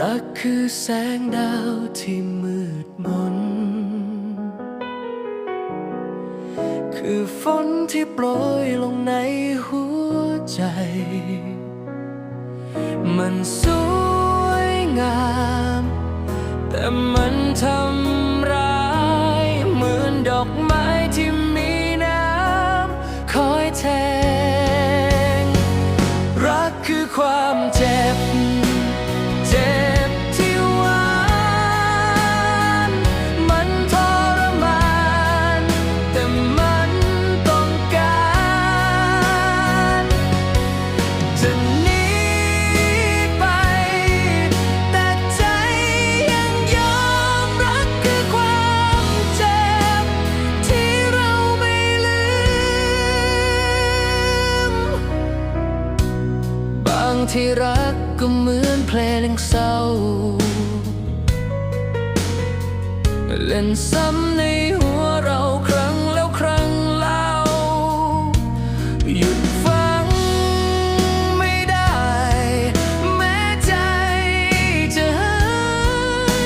รักคือแสงดาวที่มืดมน คือฝนที่โปรยลงในหัวใจ มันสวยงาม แต่มันทำร้ายเหมือนดอกไม้ที่มีน้ำคอยแทง รักคือความ ที่รักก็เหมือนเพลงเศร้า เล่นซ้ำในหัวเราครั้งแล้วครั้งเล่า หยุดฟังไม่ได้ แม้ใจจะหา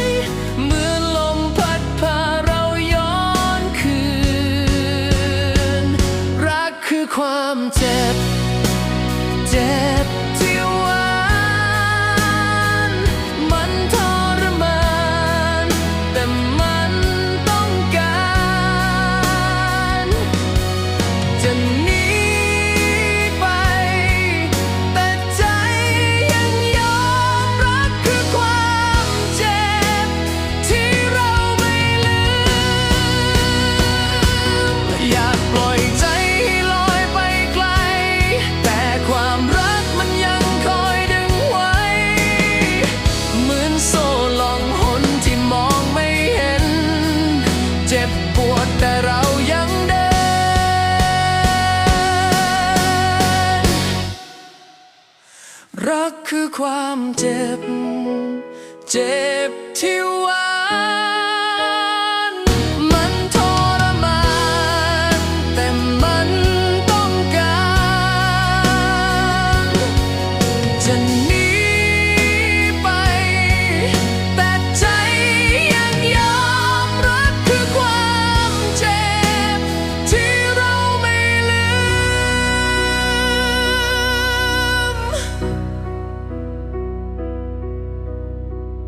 ยเหมือนลมพัดพาเราย้อนคืน รักคือความเจ็บ รักคือความเจ็บ เจ็บที่ว่า